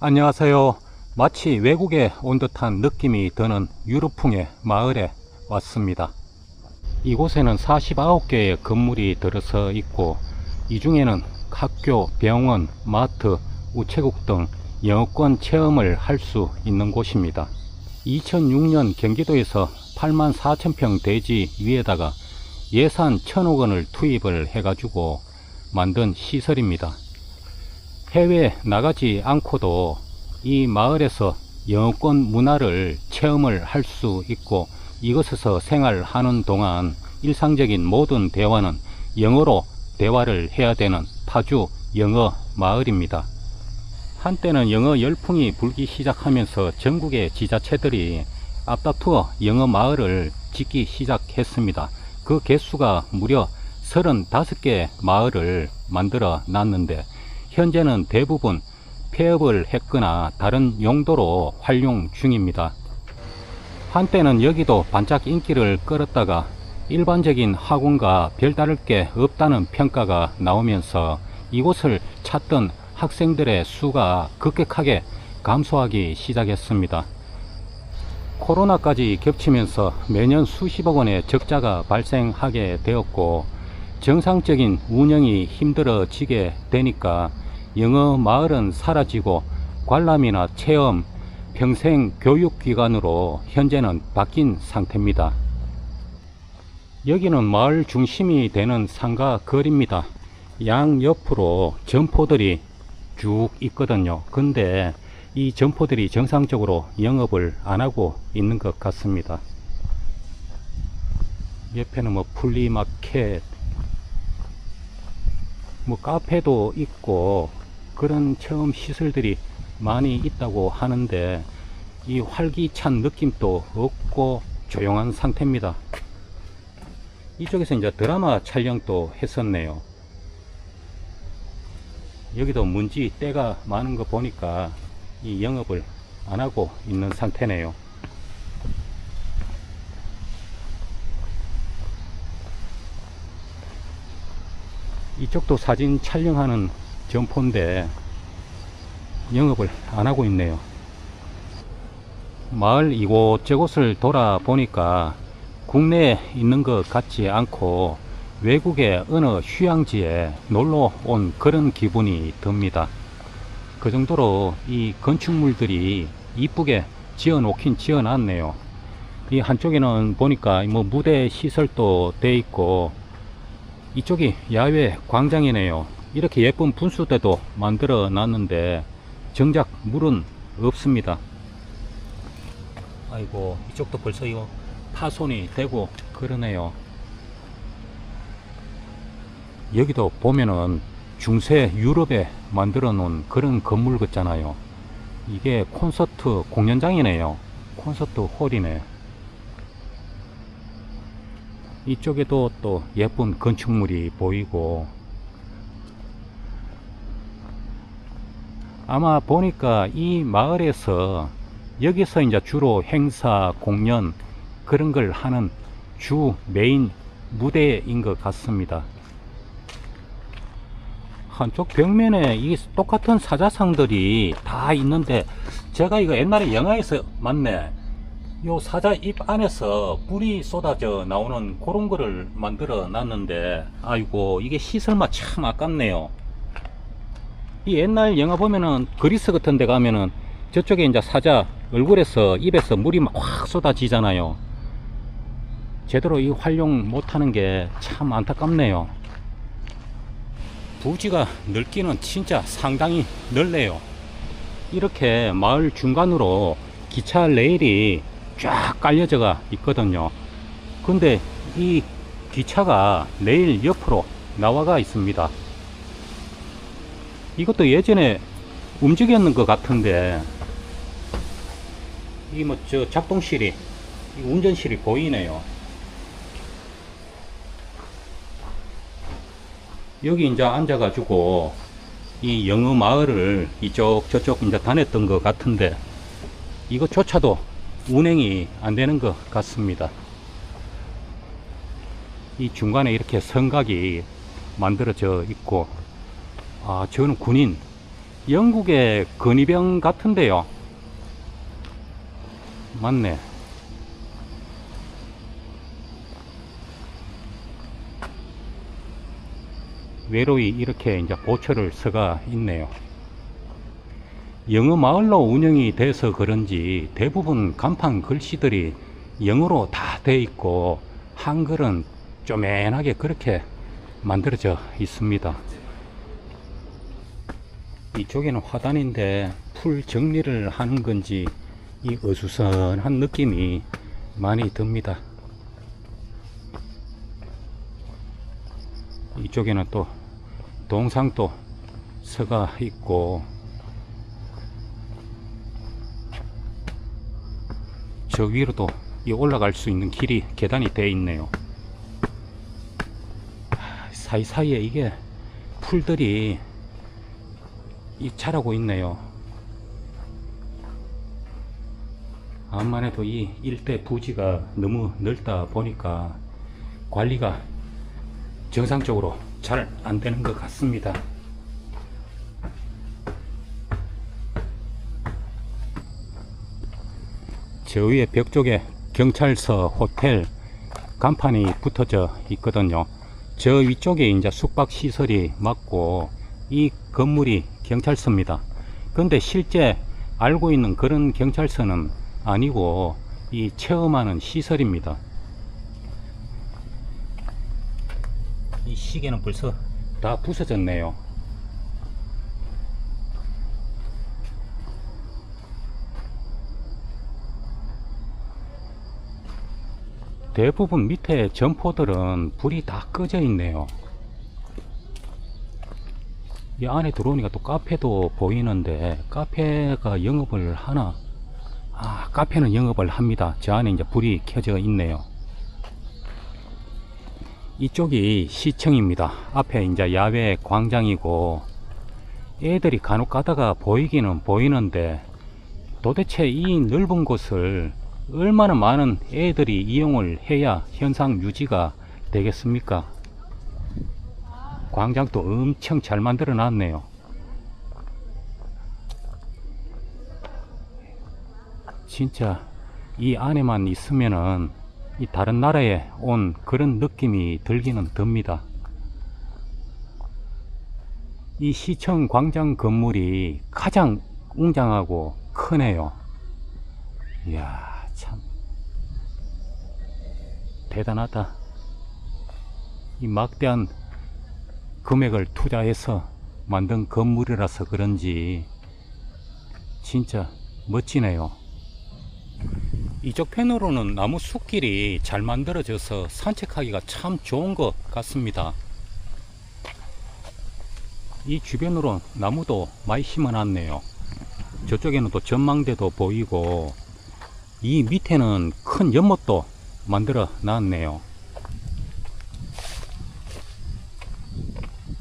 안녕하세요. 마치 외국에 온 듯한 느낌이 드는 유럽풍의 마을에 왔습니다. 이곳에는 49개의 건물이 들어서 있고 이 중에는 학교, 병원, 마트, 우체국 등 영어권 체험을 할 수 있는 곳입니다. 2006년 경기도에서 8만 4천 평 대지 위에다가 예산 1천억 원을 투입을 해가지고 만든 시설입니다. 해외 나가지 않고도 이 마을에서 영어권 문화를 체험을 할 수 있고 이곳에서 생활하는 동안 일상적인 모든 대화는 영어로 대화를 해야 되는 파주 영어 마을입니다. 한때는 영어 열풍이 불기 시작하면서 전국의 지자체들이 앞다투어 영어 마을을 짓기 시작했습니다. 그 개수가 무려 35개 마을을 만들어 놨는데 현재는 대부분 폐업을 했거나 다른 용도로 활용 중입니다. 한때는 여기도 반짝 인기를 끌었다가 일반적인 학원과 별다를 게 없다는 평가가 나오면서 이곳을 찾던 학생들의 수가 급격하게 감소하기 시작했습니다. 코로나까지 겹치면서 매년 수십억 원의 적자가 발생하게 되었고 정상적인 운영이 힘들어지게 되니까 영어 마을은 사라지고 관람이나 체험, 평생 교육기관으로 현재는 바뀐 상태입니다. 여기는 마을 중심이 되는 상가 거리입니다. 양 옆으로 점포들이 쭉 있거든요. 근데 이 점포들이 정상적으로 영업을 안 하고 있는 것 같습니다. 옆에는 뭐 플리마켓, 뭐 카페도 있고 그런 체험 시설들이 많이 있다고 하는데 이 활기찬 느낌도 없고 조용한 상태입니다. 이쪽에서 이제 드라마 촬영도 했었네요. 여기도 문지 때가 많은 거 보니까 이 영업을 안 하고 있는 상태네요. 이쪽도 사진 촬영하는 점포인데 영업을 안 하고 있네요. 마을 이곳저곳을 돌아보니까 국내에 있는 것 같지 않고 외국의 어느 휴양지에 놀러 온 그런 기분이 듭니다. 그 정도로 이 건축물들이 이쁘게 지어 놓긴 지어 놨네요. 이 한쪽에는 보니까 뭐 무대 시설도 돼 있고 이쪽이 야외 광장이네요. 이렇게 예쁜 분수대도 만들어 놨는데 정작 물은 없습니다. 아이고 이쪽도 벌써 이거 파손이 되고 그러네요. 여기도 보면은 중세 유럽에 만들어 놓은 그런 건물 같잖아요. 이게 콘서트 공연장이네요. 콘서트 홀이네. 이쪽에도 또 예쁜 건축물이 보이고 아마 보니까 이 마을에서 여기서 이제 주로 행사, 공연 그런 걸 하는 주 메인 무대인 것 같습니다. 한쪽 벽면에 이 똑같은 사자상들이 다 있는데 제가 이거 옛날에 영화에서 맞네. 요 사자 입 안에서 불이 쏟아져 나오는 그런 거를 만들어 놨는데 아이고 이게 시설만 참 아깝네요. 이 옛날 영화 보면은 그리스 같은 데 가면은 저쪽에 이제 사자 얼굴에서 입에서 물이 막 확 쏟아지잖아요. 제대로 이 활용 못하는 게 참 안타깝네요. 부지가 넓기는 진짜 상당히 넓네요. 이렇게 마을 중간으로 기차 레일이 쫙 깔려져가 있거든요. 근데 이 기차가 레일 옆으로 나와가 있습니다. 이것도 예전에 움직였는 것 같은데 이 뭐 저 작동실이 이 운전실이 보이네요. 여기 이제 앉아 가지고 이 영어 마을을 이쪽 저쪽 이제 다녔던 것 같은데 이것조차도 운행이 안 되는 것 같습니다. 이 중간에 이렇게 성각이 만들어져 있고 아 저는 군인 영국의 근위병 같은데요. 맞네. 외로이 이렇게 이제 보초를 서가 있네요. 영어 마을로 운영이 돼서 그런지 대부분 간판 글씨들이 영어로 다 돼 있고 한글은 쪼맨하게 그렇게 만들어져 있습니다. 이쪽에는 화단인데 풀 정리를 하는 건지 이 어수선한 느낌이 많이 듭니다. 이쪽에는 또 동상도 서가 있고 저 위로도 이 올라갈 수 있는 길이 계단이 되어 있네요. 아, 사이사이에 이게 풀들이 이 자라고 있네요. 암만 해도 이 일대 부지가 너무 넓다 보니까 관리가 정상적으로 잘 안 되는 것 같습니다. 저 위에 벽 쪽에 경찰서, 호텔 간판이 붙어져 있거든요. 저 위쪽에 이제 숙박 시설이 맞고 이 건물이 경찰서입니다. 근데 실제 알고 있는 그런 경찰서는 아니고 이 체험하는 시설입니다. 이 시계는 벌써 다 부서졌네요. 대부분 밑에 점포들은 불이 다 꺼져 있네요. 이 안에 들어오니까 또 카페도 보이는데 카페가 영업을 하나? 아, 카페는 영업을 합니다. 저 안에 이제 불이 켜져 있네요. 이쪽이 시청입니다. 앞에 이제 야외 광장이고 애들이 간혹 가다가 보이기는 보이는데 도대체 이 넓은 곳을 얼마나 많은 애들이 이용을 해야 현상 유지가 되겠습니까? 광장도 엄청 잘 만들어 놨네요. 진짜 이 안에만 있으면은 이 다른 나라에 온 그런 느낌이 들기는 듭니다. 이 시청 광장 건물이 가장 웅장하고 크네요. 이야, 참. 대단하다. 이 막대한 금액을 투자해서 만든 건물이라서 그런지 진짜 멋지네요. 이쪽 편으로는 나무 숲길이 잘 만들어져서 산책하기가 참 좋은 것 같습니다. 이 주변으로 나무도 많이 심어 놨네요. 저쪽에는 또 전망대도 보이고 이 밑에는 큰 연못도 만들어 놨네요.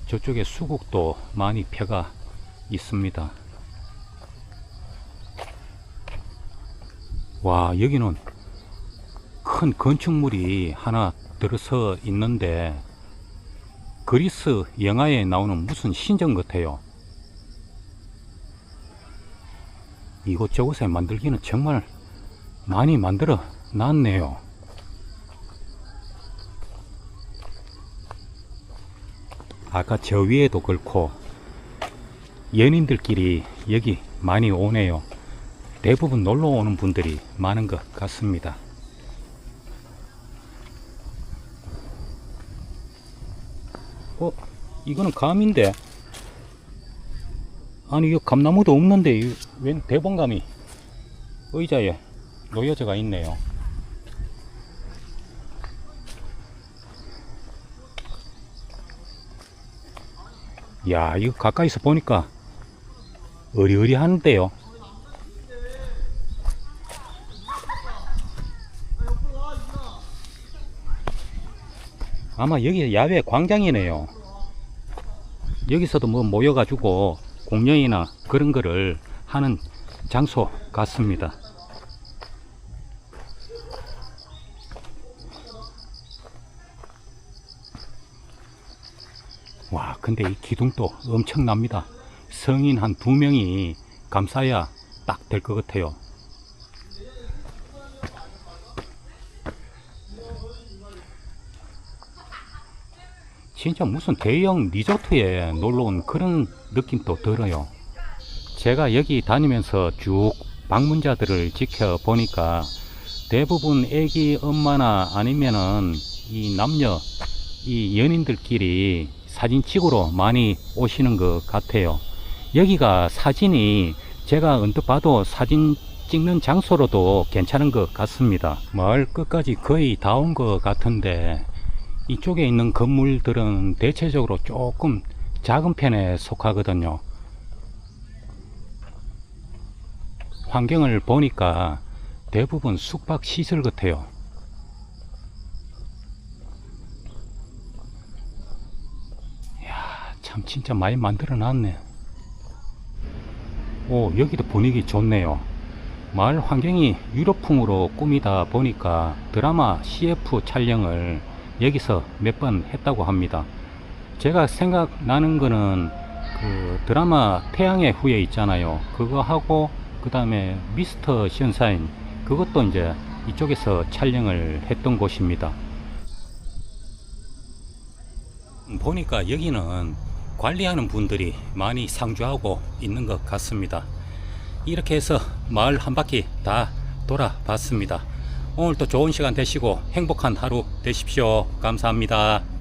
저쪽에 수국도 많이 펴가 있습니다. 와, 여기는 큰 건축물이 하나 들어서 있는데 그리스 영화에 나오는 무슨 신전 같아요. 이곳저곳에 만들기는 정말 많이 만들어 놨네요. 아까 저 위에도 그렇고 연인들끼리 여기 많이 오네요. 대부분 놀러 오는 분들이 많은 것 같습니다. 어, 이거는 감인데. 아니, 이 감나무도 없는데, 이웬 대봉감이 의자에 놓여져가 있네요. 야, 이거 가까이서 보니까 어리어리한데요. 아마 여기 야외 광장이네요. 여기서도 뭐 모여가지고 공연이나 그런 거를 하는 장소 같습니다. 와, 근데 이 기둥도 엄청납니다. 성인 한 두 명이 감싸야 딱 될 것 같아요. 진짜 무슨 대형 리조트에 놀러 온 그런 느낌도 들어요. 제가 여기 다니면서 쭉 방문자들을 지켜보니까 대부분 애기 엄마나 아니면은 이 남녀, 이 연인들끼리 사진 찍으러 많이 오시는 것 같아요. 여기가 사진이 제가 언뜻 봐도 사진 찍는 장소로도 괜찮은 것 같습니다. 마을 끝까지 거의 다 온 것 같은데 이쪽에 있는 건물들은 대체적으로 조금 작은 편에 속하거든요. 환경을 보니까 대부분 숙박 시설 같아요. 이야, 참 진짜 많이 만들어 놨네. 오, 여기도 분위기 좋네요. 마을 환경이 유럽풍으로 꾸미다 보니까 드라마 CF 촬영을 여기서 몇 번 했다고 합니다. 제가 생각나는 거는 그 드라마 태양의 후예 있잖아요. 그거 하고 그 다음에 미스터 션사인 그것도 이제 이쪽에서 촬영을 했던 곳입니다. 보니까 여기는 관리하는 분들이 많이 상주하고 있는 것 같습니다. 이렇게 해서 마을 한 바퀴 다 돌아봤습니다. 오늘도 좋은 시간 되시고 행복한 하루 되십시오. 감사합니다.